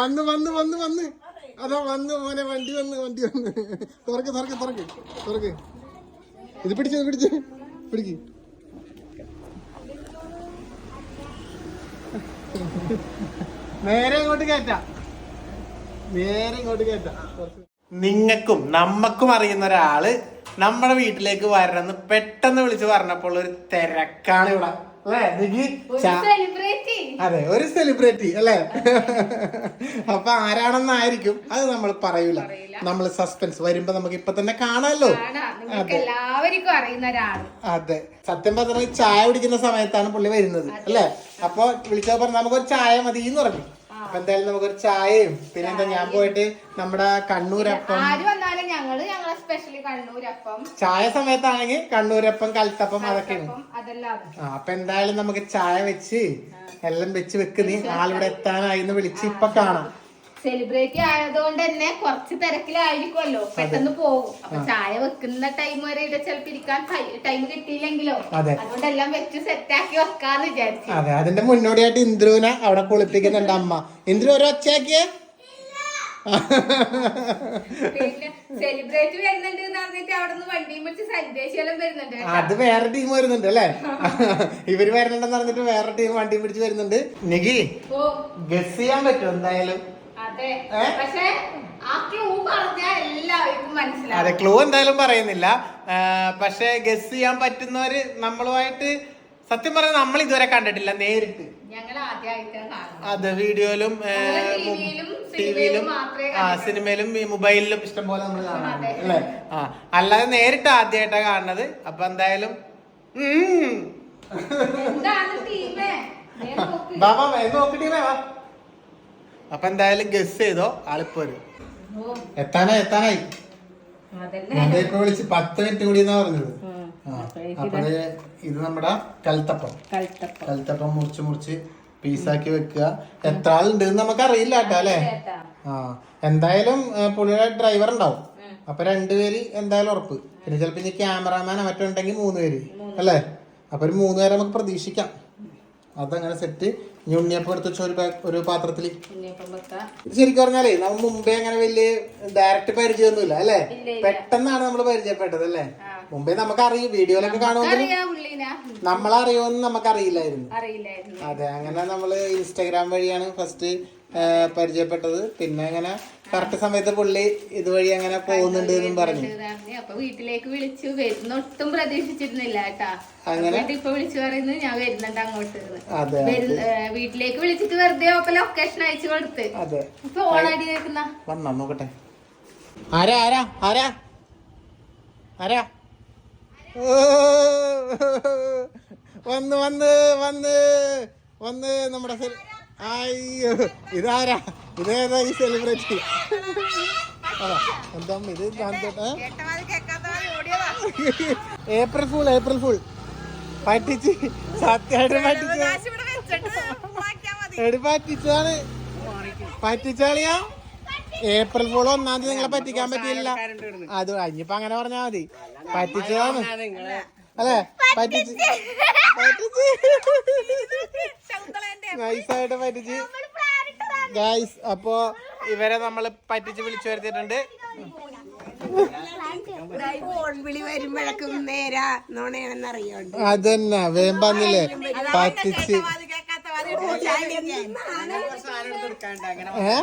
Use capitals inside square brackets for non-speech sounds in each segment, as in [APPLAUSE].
വന്ന് വന്ന് വന്ന് വന്ന്. അതാ വന്ന് മോനെ വണ്ടി വന്ന് വണ്ടി വന്ന്. തുറക്ക് തുറക്ക് തുറക്ക് തുറക്ക്. ഇത് പിടിച്ച് ഇത് പിടിച്ച്. പിടിക്ക്. നേരെ ഇങ്ങോട്ട് കയറ്റ. നേരെ ഇങ്ങോട്ട് കയറ്റ. നിങ്ങൾക്കും നമ്മക്കും അറിയുന്ന ഒരാൾ നമ്മുടെ വീട്ടിലേക്ക് വരണമെന്ന് പെട്ടെന്ന് വിളിച്ച് പറഞ്ഞപ്പോൾ ഒരു തിരക്കാണ് ഇവിടെ. അല്ലേ? അതെ ഒരു സെലിബ്രിറ്റി അല്ലേ? അപ്പൊ ആരാണെന്നായിരിക്കും അത് നമ്മൾ പറയൂല. നമ്മൾ സസ്പെൻസ് വരുമ്പോ നമുക്ക് ഇപ്പൊ തന്നെ കാണാമല്ലോ എല്ലാവർക്കും അറിയുന്ന ഒരാൾ. അതെ. സത്യം പറഞ്ഞാൽ ചായ കുടിക്കുന്ന സമയത്താണ് പുള്ളി വരുന്നത് അല്ലേ? അപ്പൊ വിളിച്ചപ്പോ പറഞ്ഞ നമുക്കൊരു ചായ മതി എന്ന് പറഞ്ഞു. അപ്പൊ എന്തായാലും നമുക്കൊരു ചായയും പിന്നെ എന്താ ഞാൻ പോയിട്ട് നമ്മുടെ കണ്ണൂരപ്പം. ആര് വന്നാലും ഞങ്ങൾ ഞങ്ങളെ സ്പെഷ്യലി കണ്ണൂരപ്പം. ചായ സമയത്താണെങ്കിൽ കണ്ണൂരപ്പം കൽത്തപ്പം അതൊക്കെയാണ് അപ്പം അതെല്ലാം ആ അപ്പൊ എന്തായാലും നമുക്ക് ചായ വെച്ച് എല്ലാം വെച്ച് വെക്ക് നീ. ആളിവിടെ എത്താനായി എന്ന് വിളിച്ച് ഇപ്പൊ കാണാം. സെലിബ്രേറ്റ് ആയതുകൊണ്ട് തന്നെ കുറച്ച് തിരക്കിലായിരിക്കുമല്ലോ. പെട്ടെന്ന് പോകും. അപ്പൊ ചായ വെക്കുന്ന ടൈം വരെ ഇവിടെ ചിലപ്പോ ഇരിക്കാൻ ടൈം കിട്ടിയില്ലെങ്കിലോ? അതുകൊണ്ടെല്ലാം അതുകൊണ്ട് എല്ലാം വെച്ച് സെറ്റ് ആക്കി വെക്കാന്ന് വിചാരിച്ചു. അതെ അതിന്റെ മുന്നോടിയായിട്ട് ഇന്ദ്രുവിനെ അവിടെ കുളിപ്പിക്കുന്നുണ്ട് അമ്മ. ഇന്ദ്രു ഒരു ഒച്ചയാക്കിയേ? സെലിബ്രേറ്റ് വരുന്നുണ്ട് പറഞ്ഞിട്ട് അവിടെ നിന്ന് വണ്ടിയും വെച്ച് സന്ദേശിയെല്ലാം വരുന്നുണ്ട് അത് വേറെ ടീം വരുന്നുണ്ട് അല്ലേ? ഇവർ വരുന്നുണ്ടെന്ന് പറഞ്ഞിട്ട് വേറെ ടീം വണ്ടിയും പിടിച്ച് വരുന്നുണ്ട്. നികി ഗസ് ചെയ്യാൻ പറ്റും എന്തായാലും? അതെ. ക്ലൂ എന്തായാലും പറയുന്നില്ല. പക്ഷെ ഗസ് ചെയ്യാൻ പറ്റുന്നവര് നമ്മളുമായിട്ട് സത്യം പറഞ്ഞാൽ നമ്മൾ ഇതുവരെ കണ്ടിട്ടില്ല നേരിട്ട്. അതെ വീഡിയോയിലും ടിവിയിലും ആ സിനിമയിലും മൊബൈലിലും ഇഷ്ടംപോലെ നമ്മൾ കാണാറുണ്ട് അല്ലേ? ആ അല്ലാതെ നേരിട്ട് ആദ്യമായിട്ടാണ് കാണുന്നത്. അപ്പൊ എന്തായാലും ബാബാ നോക്കിട്ടീമേ. വാ, വാ, വാ, എന്ന് നോക്കിട്ടേ വാ അപ്പൊ എന്തായാലും ഗസ് ചെയ്തോ ആളിപ്പോ വരും എത്താനായി എത്താനായി. വിളിച്ച് പത്ത് മിനിറ്റ് കൂടി എന്നാ പറഞ്ഞത് അപ്പൊ ഇത് നമ്മുടെ കൽത്തപ്പം. കൽത്തപ്പം. മുറിച്ച് മുറിച്ച് പീസാക്കി വെക്കുക. എത്ര ആളുണ്ട് നമുക്ക് അറിയില്ല കേട്ടോ അല്ലേ? ആ എന്തായാലും പുള്ളിയുടെ ഡ്രൈവർ ഉണ്ടാവും. അപ്പൊ രണ്ടുപേര് എന്തായാലും ഉറപ്പ്. പിന്നെ ചിലപ്പോ ഇനി ക്യാമറാമാനോ മറ്റോ ഉണ്ടെങ്കിൽ മൂന്ന് പേര്. അല്ലേ? അപ്പൊ ഒരു മൂന്ന് പേരെ നമുക്ക് പ്രതീക്ഷിക്കാം. അതങ്ങനെ സെറ്റ് ഇനി ഉണ്ണിയപ്പം എടുത്ത് വെച്ച ഒരു ഒരു പാത്രത്തിൽ. ശരിക്കും പറഞ്ഞാലേ നമ്മൾ മുമ്പേ അങ്ങനെ വലിയ ഡയറക്റ്റ് പരിചയമൊന്നുമില്ല അല്ലേ. പെട്ടെന്നാണ് നമ്മൾ പരിചയപ്പെട്ടത് അല്ലേ? മുമ്പേ നമുക്ക് അറിയും വീഡിയോയിലൊക്കെ കാണുമെങ്കിൽ നമ്മളറിയുമെന്ന് നമുക്ക് അറിയില്ലായിരുന്നു. അതെ അങ്ങനെ നമ്മൾ ഇൻസ്റ്റാഗ്രാം വഴിയാണ് ഫസ്റ്റ് പരിചയപ്പെട്ടത്. പിന്നെ അങ്ങനെ കറക്റ്റ് സമയത്ത് പുള്ളി ഇതുവഴി അങ്ങനെ പോകുന്നുണ്ട് എന്നും പറഞ്ഞു. അപ്പൊ വീട്ടിലേക്ക് വിളിച്ചു. വരുന്ന ഒട്ടും പ്രതീക്ഷിച്ചിരുന്നില്ല കേട്ടാ. അങ്ങനെ? ഇപ്പൊ വിളിച്ചു പറയുന്നത് ഞാൻ വരുന്നുണ്ട് അങ്ങോട്ട് വീട്ടിലേക്ക് വിളിച്ചിട്ട് വെറുതെ ലൊക്കേഷൻ അയച്ചു കൊടുത്ത്. ഇപ്പൊ ഓണാടി കേൾക്കുന്ന? വന്നാ നോക്കട്ടെ. ആരാ ആരാ ആരാ? ആരാ? വന്ന് വന്ന് വന്ന് വന്ന് നമ്മുടെ അയ്യോ ഇതാരാ? ഇതേതാ ഈ സെലിബ്രിറ്റി എന്താ ഇത് ഏപ്രിൽ ഫുൾ ഏപ്രിൽ ഫുൾ പറ്റിച്ച് സത്യമായിട്ട് പറ്റിച്ച് എടി പറ്റിച്ചാണ് പറ്റിച്ചാളിയാ ഏപ്രിൽ ഫുൾ ഒന്നാം തീയതി നിങ്ങളെ പറ്റിക്കാൻ പറ്റിയില്ല. അത് കഴിഞ്ഞിപ്പോ അങ്ങനെ പറഞ്ഞാ മതി. പറ്റിച്ചതാണ് അല്ലേ പറ്റിച്ച് പറ്റിച്ച് നൈസായിട്ട് പറ്റിച്ച് ഗൈസ് അപ്പോ ഇവരെ നമ്മൾ പറ്റിച്ച് വിളിച്ചു വരുത്തിയിട്ടുണ്ട്. അതന്നെ വേമ്പന്നില്ലേ പറ്റിച്ച് ഏ?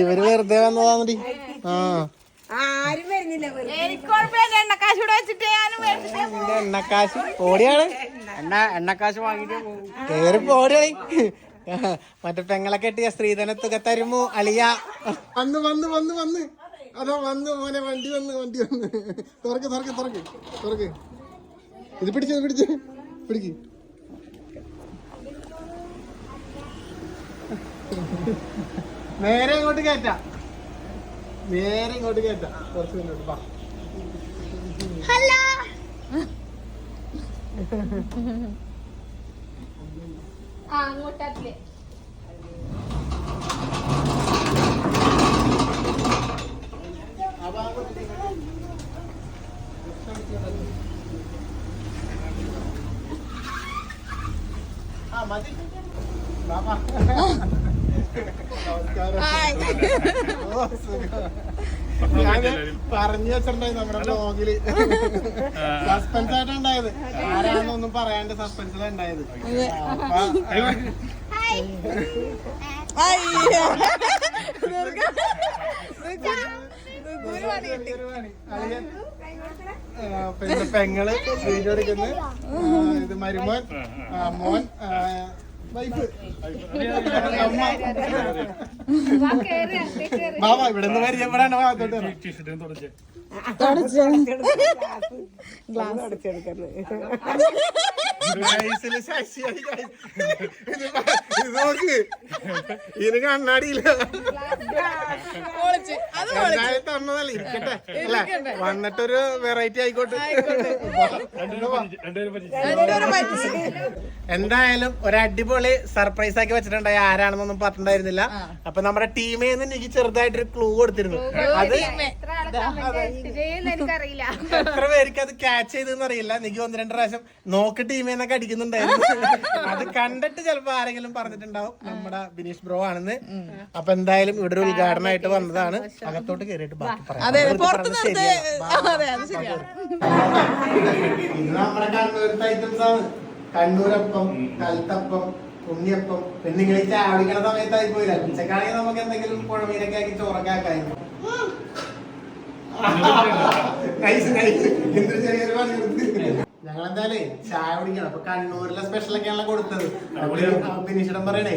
ഇവർ വെറുതെ വന്നതാണടി ആ. ആരും വരുന്നില്ല നിന്റെ എണ്ണക്കാശ് ഓടിയാണ്. എണ്ണ എണ്ണക്കാശ് വാങ്ങിട്ട് കേറി പോടി [LAUGHS] മറ്റേ പെങ്ങളെ കെട്ടിയ സ്ത്രീധനത്തുക തരുമോ അളിയ? വന്ന് വന്ന് വന്ന് വന്ന്. അതാ വന്ന് മോനെ വണ്ടി വന്ന് വണ്ടി വന്ന്. തുറക്ക് തുറക്ക് തുറക്ക് തുറക്ക്. ഇത് പിടിച്ച് ഇത് പിടിച്ച് പിടിക്ക്. നേരെ ഇങ്ങോട്ട് കയറ്റ. നേരെ ഇങ്ങോട്ട് കയറ്റ. കുറച്ച് മുന്നോട്ട് വാ. ആ അങ്ങോട്ടേ ആ മതി വാ, വാ. നമസ്കാരം ഓ, സുഖം. ഞാൻ പറഞ്ഞു വെച്ചിട്ടുണ്ടായി നമ്മുടെ ബ്ലോഗിൽ സസ്പെൻസ് ആയിട്ടുണ്ടായത് ആരാണെന്നൊന്നും പറയാണ്ട് സസ്പെൻസിൽ ഉണ്ടായത്. പിന്നെ പെങ്ങൾ വീഡിയോ എടുക്കുന്നു. ആ, ഇത് മരുമോൻ. മോൻ ബാബാ ഇവിടെ നിന്ന് പരിചയപ്പെടാണ്ട് ഭാഗത്തോട്ട് വരണം. നോക്ക്. ഇതിന് കണ്ണാടിയില്ല. എന്തായാലും തന്നതല്ലേ ഇരിക്കട്ടെ. അല്ലേ? വന്നിട്ടൊരു വെറൈറ്റി ആയിക്കോട്ടെ. എന്തായാലും ഒരു അടിപൊളി സർപ്രൈസ് ആക്കി വെച്ചിട്ടുണ്ടായി. ആരാണെന്നൊന്നും പറഞ്ഞിട്ടുണ്ടായിരുന്നില്ല. അപ്പൊ നമ്മുടെ ടീമിൽ നിന്ന് എനിക്ക് ചെറുതായിട്ടൊരു ക്ലൂ കൊടുത്തിരുന്നു. അത് എത്ര പേർക്ക് അത് ക്യാച്ച് ചെയ്തെന്ന് അറിയില്ല. എനിക്ക് ഒന്ന് രണ്ട് പ്രാവശ്യം നോക്ക് ടീമിൽ നിന്നൊക്കെ അടിക്കുന്നുണ്ടായിരുന്നു. [LAUGHS] അത് കണ്ടിട്ട് ചിലപ്പോ ആരെങ്കിലും പറഞ്ഞിട്ടുണ്ടാവും നമ്മുടെ ബിനീഷ് ബ്രോ ആണെന്ന്. അപ്പൊ എന്തായാലും ഇവിടെ ഒരു ഉദ്ഘാടനമായിട്ട് വന്നതാണ്. അകത്തോട്ട് കയറിയിട്ട് ബാക്കി പറയാം. കണ്ണൂരപ്പം കൽത്തപ്പം ഉണ്ണിയപ്പം. പെണ്ണുങ്ങളെ ചാവിക്കണ സമയത്തായി പോയില്ല ഉച്ചക്കാണെങ്കിൽ നമുക്ക് എന്തെങ്കിലും പുഴമീനൊക്കെ ആക്കി ചോറൊക്കെ ആക്കായിരുന്നു നൈസ് നൈസ് [LAUGHS] എന്തൊരു ചെറിയൊരു പണി ഞങ്ങൾ എന്തായാലേ ചായ കുടിക്കണം. അപ്പൊ കണ്ണൂരിലെ സ്പെഷ്യൽ ഒക്കെയാണല്ലോ കൊടുത്തത്. ബിനീഷിടം പറയണേ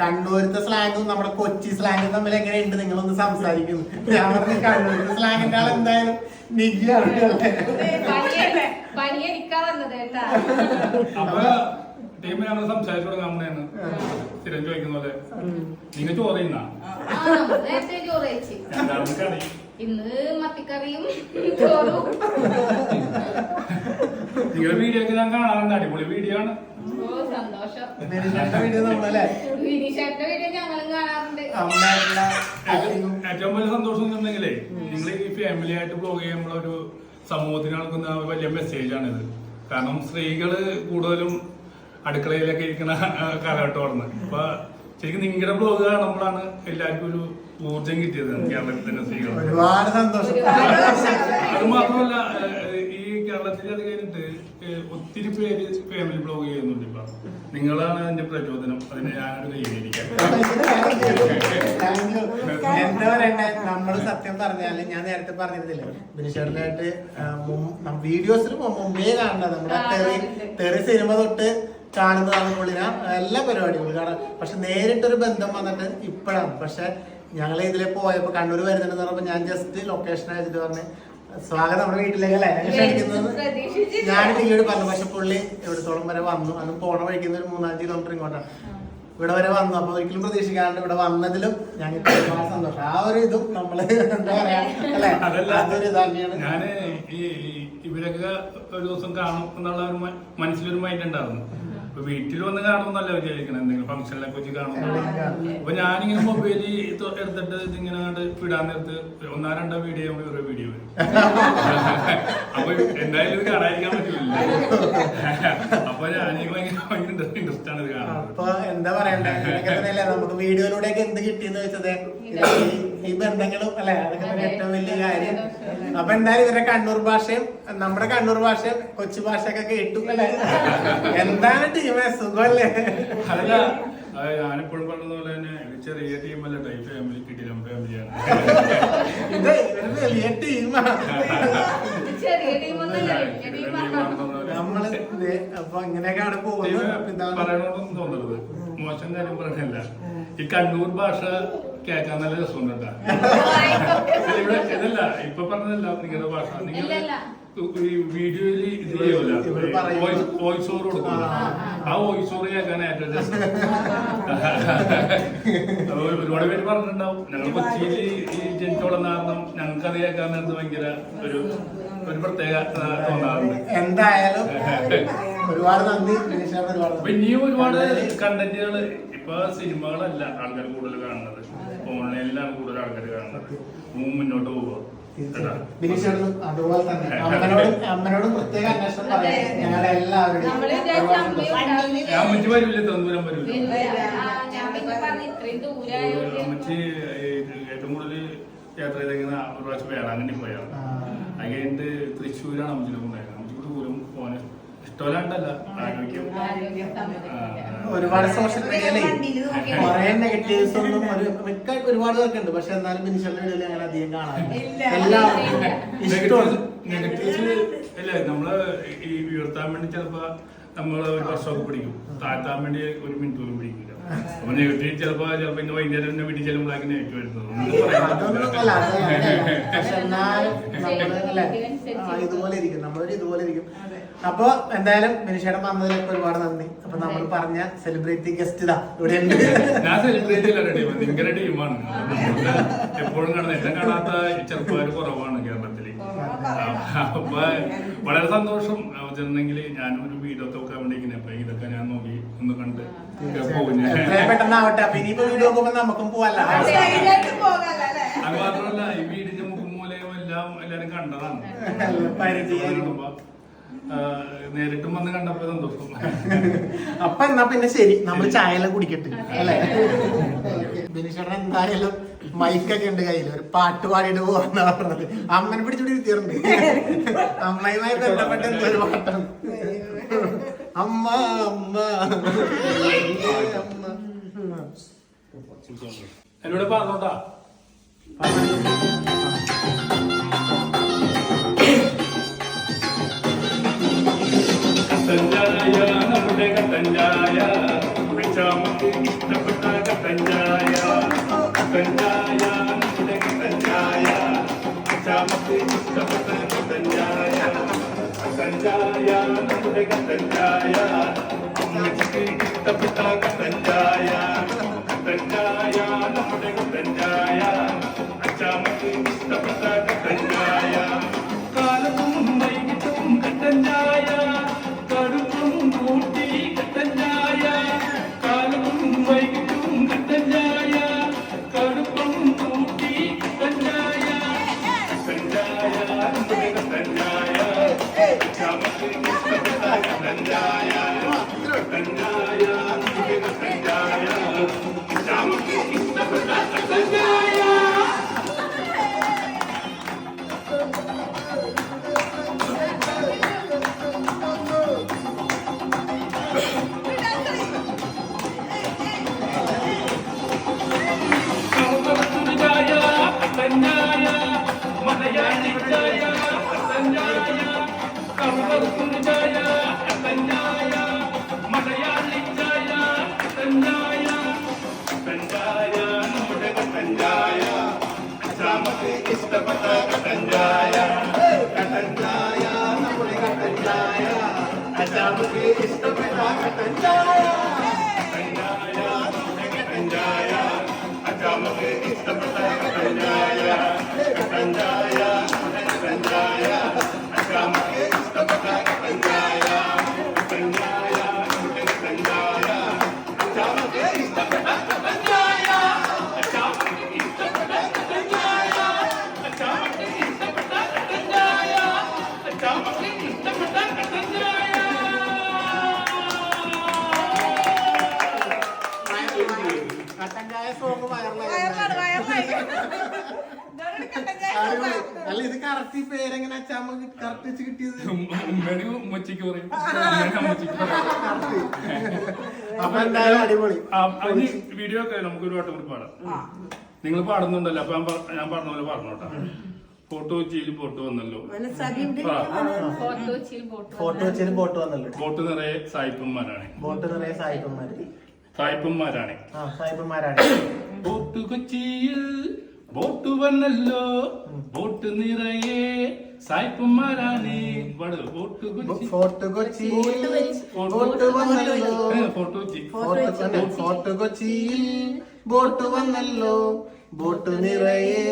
കണ്ണൂരത്തെ സ്ലാങ്ങും നമ്മുടെ കൊച്ചി സ്ലാങ്ങും തമ്മിൽ എങ്ങനെയുണ്ട്? നിങ്ങളൊന്ന് സംസാരിക്കുന്നു ഞാൻ പറഞ്ഞു കണ്ണൂരിന്റെ സ്ലാങ്ങിന്റെ ആൾ എന്തായാലും നിഖിയാണ് അപ്പൊ ടീം ഞങ്ങൾ സംസാരിച്ചു തുടങ്ങാൻ സ്ഥിരം ചോദിക്കുന്ന പോലെ. നിങ്ങൾ ചോറയുന്ന ഇന്ന് മത്തിക്കറിയും ചോറും നിങ്ങളുടെ വീഡിയോ ഒക്കെ ഞാൻ കാണാറുണ്ട് അടിപൊളി വീഡിയോ ആണ്. ഏറ്റവും വലിയ സന്തോഷം എന്നുണ്ടെങ്കിലേ നിങ്ങൾ ഈ ഫാമിലി ആയിട്ട് ബ്ലോഗ് ചെയ്യുമ്പോൾ ഒരു സമൂഹത്തിന് നൽകുന്ന വലിയ മെസ്സേജ് ആണിത്. കാരണം സ്ത്രീകൾ കൂടുതലും അടുക്കളയിലൊക്കെ ഇരിക്കുന്ന കാലഘട്ടമാണ് അപ്പൊ ശരിക്കും നിങ്ങളുടെ ബ്ലോഗ് കാണുമ്പോഴാണ് എല്ലാവർക്കും ഒരു ഊർജം കിട്ടിയത് തന്നെ സ്ത്രീകൾ ഒരുപാട് സന്തോഷം. അത് മാത്രമല്ല ഈ കേരളത്തിൽ അത് കഴിഞ്ഞിട്ട് ഒത്തിരി പേര് ഫാമിലി ബ്ലോഗ് ചെയ്യുന്നുണ്ട് ഇപ്പൊ. നിങ്ങളാണ് അതിന്റെ പ്രചോദനം. അതിന് ഞാനൊരു കൈകരിക്കാം. എന്താ പറയണ്ടേ? നമ്മൾ സത്യം പറഞ്ഞാൽ ഞാൻ നേരത്തെ പറഞ്ഞിരുന്നില്ല? ബിനിഷേട്ടനായിട്ട് വീഡിയോസിന് മുമ്പേ കാണണ്ടത് നമ്മുടെ തെറി തെറി സിനിമ തൊട്ട് കാണുന്നതാണ് പുള്ളിന എല്ലാ പരിപാടികളും. കാരണം പക്ഷെ നേരിട്ടൊരു ബന്ധം വന്നിട്ട് ഇപ്പോഴാണ്. പക്ഷെ ഞങ്ങൾ ഇതിലെ പോയപ്പോ കണ്ണൂർ വരുന്നുണ്ടെന്ന് പറഞ്ഞപ്പോ ഞാൻ ജസ്റ്റ് ലൊക്കേഷൻ അയച്ചിട്ട് പറഞ്ഞു സ്വാഗതം നമ്മുടെ വീട്ടിലേക്ക് അല്ലേ ഞങ്ങൾ ക്ഷണിക്കുന്നത് പ്രതീക്ഷിച്ചില്ല. ഞാൻ നിങ്ങളോട് പറഞ്ഞു പക്ഷെ പുള്ളി എവിടത്തോളം വരെ വന്നു? അന്ന് പോണ വഴിക്കുന്ന ഒരു മൂന്നാൽ കിലോമീറ്റർ ഇങ്ങോട്ടാണ്. ഇവിടെ വരെ വന്നു. അപ്പൊ ഒരിക്കലും പ്രതീക്ഷിക്കാണ്ട് ഇവിടെ വന്നതിലും ഞങ്ങൾക്ക് ഒരുപാട് സന്തോഷം. ആ ഒരു ഇതും നമ്മൾ എന്താ പറയാ അല്ലെ? അതല്ല അതൊരു തന്നെയാണ്. ഞാൻ ഇവരൊക്കെ ഒരു ദിവസം കാണും എന്നുള്ള മനസ്സിലൊരു മൈൻഡ് ഉണ്ടായിരുന്നു. അപ്പൊ വീട്ടിൽ വന്ന് കാണുമെന്നല്ല വിചാരിക്കണം? എന്തെങ്കിലും ഫംഗ്ഷനിലൊക്കെ വെച്ച് കാണും അപ്പൊ ഞാനിങ്ങനെ മൊബൈലിൽ എടുത്തിട്ട് ഇതിങ്ങനെ വിടാൻ നേരത്ത് ഒന്നാ രണ്ടോ വീഡിയോ ഒരു വീഡിയോ വരും. അപ്പൊ എന്തായാലും ഇത് കാണാതിരിക്കാൻ പറ്റില്ല അപ്പൊ ഞാനിങ്ങനെ ഭയങ്കര ഭയങ്കര ഇൻട്രസ്റ്റ് ആണ് ഇത് കാണുന്നത് അപ്പൊ എന്താ പറയണ്ടേ? നമുക്ക് വീഡിയോയിലൂടെയൊക്കെ എന്ത് കിട്ടിയെന്ന് വെച്ചത്? ഈ- ബന്ധങ്ങളും അല്ലെ? അതൊക്കെ തന്നെ ഏറ്റവും വലിയ കാര്യം. അപ്പൊ എന്തായാലും ഇവരുടെ കണ്ണൂർ ഭാഷയും നമ്മുടെ കണ്ണൂർ ഭാഷയും കൊച്ചു ഭാഷയൊക്കെ കേട്ടു അല്ലെ? എന്താണ് ടീമേ? സുഖമല്ലേ? അതല്ല അത് ഞാനെപ്പോഴും പറഞ്ഞ പോലെ തന്നെ ചെറിയ ടീമല്ല ടൈപ്പ് ഫാമിലി കിട്ടിയിലും ഫാമിലിയാണ് ഇത് ഇവർ വലിയ ടീമാണ് നമ്മൾ അപ്പൊ ഇങ്ങനെയൊക്കെ പോകുന്നത് അപ്പൊ ഇതാണ് തോന്നരുത്. മോശം കാര്യം പറയണില്ല. ഈ കണ്ണൂർ ഭാഷ കേൾക്കാൻ നല്ല രസമുണ്ട് കേട്ടാ. [LAUGHS] ഇവിടെ ഇതല്ല ഇപ്പൊ പറഞ്ഞതല്ല നിങ്ങളുടെ ഭാഷ. നിങ്ങൾ ഇല്ലല്ല. ഈ വീഡിയോയിൽ ഇത് ചെയ്യൂല വോയിസ് ഓവർ കൊടുക്കും. ആ. വോയിസ് ഓവർ കേൾക്കാൻ ഏറ്റവും രസം. [LAUGHS] ഒരുപാട് പേര് പറഞ്ഞിട്ടുണ്ടാവും. ഞങ്ങൾ കൊച്ചിയിൽ ഈ ജനിച്ചോളം കാരണം ഞങ്ങൾക്ക് അത് കേൾക്കാൻ നേരത്ത് ഭയങ്കര ഒരു ഒരു പ്രത്യേക തോന്നാറുണ്ട്. എന്തായാലും ഒരുപാട് നന്ദി. ഒരുപാട് കണ്ടന്റുകൾ ഇപ്പൊ സിനിമകളല്ല ആൾക്കാർ കൂടുതൽ കാണുന്നത്. ഓൺലൈനിലാണ് കൂടുതൽ ആൾക്കാർ കാണുന്നത്. മൂ- മുന്നോട്ട് പോവുക? ബിനീഷേട്ടനും അതുപോലെ തന്നെ. അമ്മനോടും പ്രത്യേക അന്വേഷണം പറയാം. എല്ലാവരുടെയും വരില്ല വരില്ല അമ്മച്ചി ഏറ്റവും കൂടുതൽ യാത്ര ചെയ്തെങ്കിൽ ഒരു പ്രാവശ്യം വേളാങ്കണ്ണി പോയാണ് അത് കഴിഞ്ഞിട്ട് തൃശ്ശൂരാണ് അമ്മച്ചിനെ കൊണ്ടായത് അമ്മച്ചിക്ക് ദൂരം പോകാൻ ഇഷ്ടമല്ലാണ്ടല്ല. ആരോഗ്യം. ഒരുപാട് സോഷ്യൽ മീഡിയയിലേ കുറെ നെഗറ്റീവ്സ് ഒന്നും ഒരു മിക്ക ഒരുപാട് പേർക്കുണ്ട് പക്ഷെ എന്നാലും ബിനിഷന്റെ വീഡിയോയിൽ അങ്ങനെ അധികം കാണാറില്ല. എല്ലാവർക്കും ഇഷ്ടമാണ്. നെഗറ്റീവ്സ് അല്ലേ നമ്മൾ ഈ ഉയർത്താൻ വേണ്ടി ചിലപ്പോ നമ്മൾ ഒരു വർഷമൊക്കെ പിടിക്കും. താഴ്ത്താൻ വേണ്ടി ഒരു മിനിറ്റ് പോലും പിടിക്കില്ല. അപ്പൊ കിട്ടി ചിലപ്പോ ചിലപ്പോ ഇന്ന് വൈകുന്നേരം തന്നെ വീട്ടിൽ ചെല്ലുമ്പോൾ അങ്ങനെ വരുന്നത് ഇതുപോലെ ഇരിക്കും. നമ്മളൊരു ഇതുപോലെ ഇരിക്കും. അപ്പൊ എന്തായാലും മിനിഷേടം വന്നതിലൊക്കെ ഒരുപാട് നന്ദി. അപ്പൊ നമ്മൾ പറഞ്ഞ സെലിബ്രിറ്റി ഗസ്റ്റ് ഇതാ. ഇവിടെ ഉണ്ട്. ഞാൻ സെലിബ്രിറ്റി അല്ല ടീം നിങ്ങളുടെ ടീമാണ്. എപ്പോഴും കാണുന്നത് എന്നെ കാണാത്ത ചെറുപ്പക്കാർ കുറവാണ് കേരളത്തിൽ അപ്പൊ വളരെ സന്തോഷം. ചെന്നെങ്കിൽ ഞാനും ഒരു വീഡിയോ തോക്കാൻ വെക്കാൻ വേണ്ടി ഇങ്ങനെ അപ്പൊ ഇതൊക്കെ ഞാൻ നോക്കി ഒന്ന് കണ്ട്. പോകും ഞാൻ അത് മാത്രമല്ല ഈ വീടിന്റെ മുഖം മൂലയും എല്ലാം എല്ലാരും കണ്ടതാണ്. നേരിട്ടും വന്ന് കണ്ടപ്പോ സന്തോഷം അപ്പൊ എന്നാ പിന്നെ ശരി. നമ്മൾ ചായ എല്ലാം കുടിക്കട്ടെ അല്ലെ? ബിനിഷേട്ടൻ എന്തായാലും മൈക്കൊക്കെ ഉണ്ട് കയ്യിൽ ഒരു പാട്ട് പാടിയിട്ട് പോവാന്നാ പറഞ്ഞത്. അമ്മനെ പിടിച്ചിട്ട് ഇരുത്തിയിട്ടുണ്ട്. അമ്മയുമായി ബന്ധപ്പെട്ട് എന്തൊരു പാട്ടാണ്? അമ്മ അമ്മ. എന്നോട് പറഞ്ഞോട്ടാ. കട്ടഞ്ചായ നമ്മുടെ കട്ടഞ്ചായ വിളിച്ചാമക്ക് ഇഷ്ടപ്പെട്ട കട്ടഞ്ചായ കട്ടഞ്ചായ നമ്മുടെ കട്ടഞ്ചായ വിളിച്ചാമക്ക് ഇഷ്ടപ്പെട്ട കട്ടഞ്ചായ നമ്മുടെ കട്ടഞ്ചായ അമ്മയ്ക്ക് ഇഷ്ടപ്പെട്ട കട്ടഞ്ചായ കട്ടഞ്ചായ നമ്മുടെ കട്ടഞ്ചായ കട്ടഞ്ചായ കറക്റ്റ് പേരെങ്ങനെ അച്ഛാമ്മ കറക്റ്റ് വെച്ച് കിട്ടിയത്? ഉമ്മച്ചിക്ക് പറയും. അപ്പൊ എന്തായാലും അടിപൊളി. അതിന് വീഡിയോ ഒക്കെ നമുക്ക് ഒരു വട്ടം കൂടി പാടാം. നിങ്ങൾ പാടുന്നുണ്ടല്ലോ അപ്പൊ ഞാൻ പറഞ്ഞ പോലെ പറഞ്ഞോട്ടാ ഫോട്ടോ കൊച്ചിയിൽ പോട്ട് വന്നല്ലോ. ഫോട്ടോ കൊച്ചിയിൽ ബോട്ട് ഫോട്ടോ വെച്ചതിന് ബോട്ട് വന്നല്ലോ. ബോട്ട് നിറയെ സായിപ്പന്മാരാണ്. ബോട്ട് നിറയെ സായിപ്പന്മാര്. സായിപ്പന്മാരാണ്. ആ സായിപ്പന്മാരാണ്. ബോട്ട് കൊച്ചിയിൽ ബോട്ട് വന്നല്ലോ. ബോട്ട് നിറയെ സായിപ്പന്മാരാണ് ഇവിടെ boat Kochi. Fort Kochi. Boat വന്നല്ലോ. ഫോർട്ട് കൊച്ചി. ഫോർട്ട് ഫോർട്ട് കൊച്ചിയിൽ ബോട്ട് വന്നല്ലോ. ബോട്ട് നിറയെ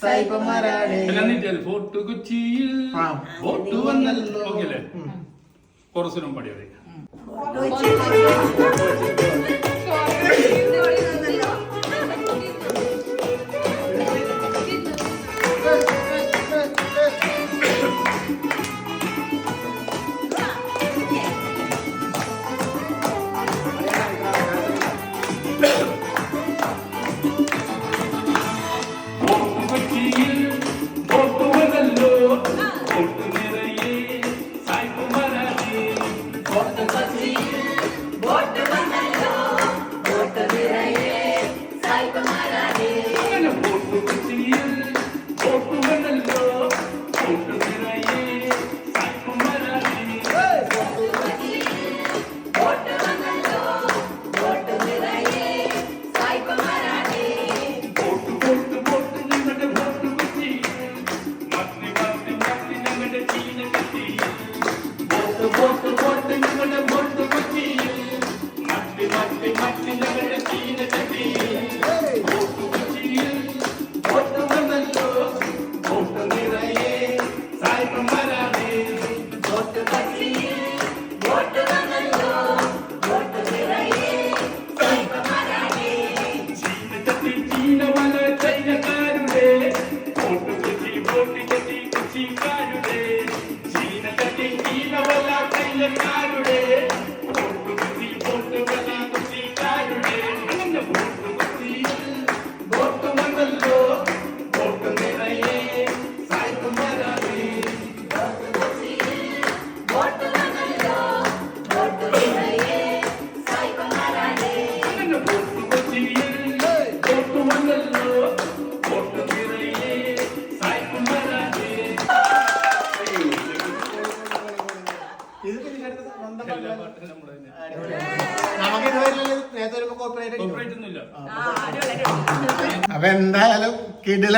സായിപ്പന്മാരാണ് ഫോർട്ട് കൊച്ചിയിൽ. ബോട്ട് വന്നല്ലോ. ഓക്കെ അല്ലേ? കുറച്ചിനും പടിയത്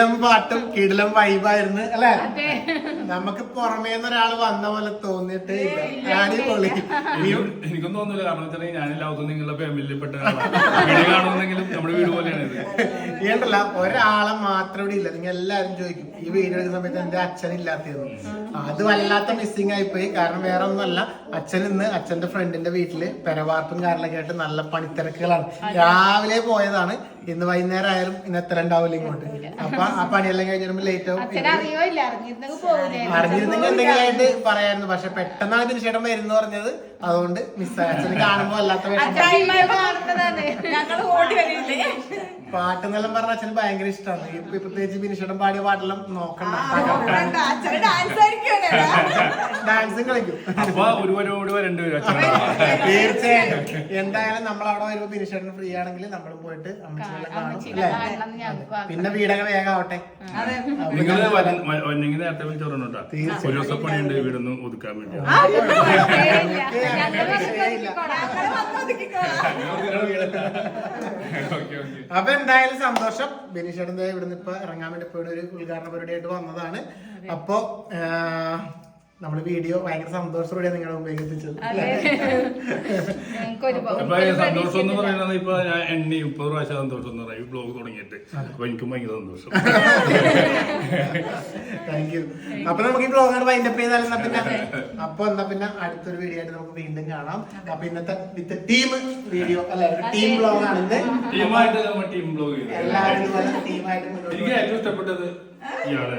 കിടിലം പാട്ടും കിടിലം വൈബായിരുന്നു അല്ലെ? നമുക്ക് പുറമേ നിന്ന് ഒരാൾ വന്ന പോലെ തോന്നിട്ട് അടിപൊളി. എനിക്കൊന്നും തോന്നുന്നില്ല. കാരണം വെച്ചാൽ എല്ലാവർക്കും നിങ്ങളുടെ കാണുന്നെങ്കിലും നമ്മുടെ വീട് പോലെയാണ് ഇത്. ഈണ്ടല്ല ഒരാളെ മാത്രം ഇവിടെ ഇല്ല. നിങ്ങൾ എല്ലാരും ചോദിക്കും ഈ വീഡിയോ എടുക്കുന്ന സമയത്ത് എന്റെ അച്ഛൻ ഇല്ലാത്തിരുന്നു അത് വല്ലാത്ത മിസ്സിങ് ആയിപ്പോയി. കാരണം വേറെ ഒന്നല്ല അച്ഛൻ ഇന്ന് അച്ഛന്റെ ഫ്രണ്ടിന്റെ വീട്ടിൽ പെരവാർപ്പും കാരണമൊക്കെ ആയിട്ട് നല്ല പണിത്തിരക്കുകളാണ്. രാവിലെ പോയതാണ്. ഇന്ന് വൈകുന്നേരം ആയാലും ഇന്ന് എത്ര ഉണ്ടാവില്ല ഇങ്ങോട്ട്. അപ്പൊ ആ പണിയെല്ലാം കഴിഞ്ഞിരുമ്പോ ലേറ്റ് ആവും. അച്ഛൻ അറിയോ ഇല്ല അറിഞ്ഞിരുന്നെങ്കിൽ എന്തെങ്കിലും ആയിട്ട് പറയായിരുന്നു. പക്ഷെ പെട്ടെന്നാണ് ചേട്ടൻ വരുന്നു പറഞ്ഞത്. അതുകൊണ്ട് മിസ്സായി. അച്ഛന് കാണുമ്പോ അല്ലാത്ത പാട്ടെന്നെല്ലാം പറഞ്ഞ അച്ഛന് ഭയങ്കര ഇഷ്ടമാണ് ഇപ്പൊ പ്രത്യേകിച്ച് ബിനിഷേട്ടൻ പാടിയ പാട്ടെല്ലാം നോക്കണ്ട. ഡാൻസ് കളിക്കും. തീർച്ചയായിട്ടും. എന്തായാലും നമ്മൾ അവിടെ വരുമ്പോ ബിനിഷേട്ടൻ ഫ്രീ ആണെങ്കിൽ നമ്മൾ പോയിട്ട് അമ്മച്ചിനെല്ലാം പിന്നെ വീടൊക്കെ വേഗം ആവട്ടെ വന്നെങ്കിൽ നേരത്തെ വിളിച്ചു പറഞ്ഞോട്ടാ ഒരു ദിവസം പണിയുണ്ട് വീടൊന്നും ഒതുക്കാൻ വേണ്ടി. അപ്പൊ എന്തായാലും സന്തോഷം. ബിനീഷേട്ടൻ ദേ ഇവിടുന്ന് ഇപ്പൊ ഇറങ്ങാൻ വേണ്ടി ഒരു ഉദ്ഘാടന പരിപാടിയായിട്ട് വന്നതാണ്. അപ്പൊ നമ്മൾ വീഡിയോ ഭയങ്കര സന്തോഷത്തോടെ നിങ്ങളുടെ മുമ്പിലേക്ക് എത്തിച്ചത്. സന്തോഷം എന്ന് പറയുന്നത് ഇപ്പൊ ഞാൻ എണ്ണി മുപ്പത് പ്രാവശ്യം സന്തോഷം എന്ന് പറയും. ഈ ബ്ലോഗ് തുടങ്ങിയിട്ട്. അപ്പൊ എനിക്കും ഭയങ്കര സന്തോഷം. താങ്ക് യു അപ്പൊ നമുക്ക് ഈ ബ്ലോഗാണ് വൈൻഡപ്പ് ചെയ്താൽ എന്നാ പിന്നെ? അപ്പൊ എന്നാ പിന്നെ അടുത്തൊരു വീഡിയോ ആയിട്ട് നമുക്ക് വീണ്ടും കാണാം. അപ്പൊ ഇന്നത്തെ വിത്ത് ടീം വീഡിയോ അല്ലെ? ടീം ബ്ലോഗ് ആണ് ഇത് ടീമായിട്ട് നമ്മൾ ടീം ബ്ലോഗ് എല്ലാവരും ടീമായിട്ട് എനിക്ക് ഏറ്റവും ഇഷ്ടപ്പെട്ടത്. ഇയാളെ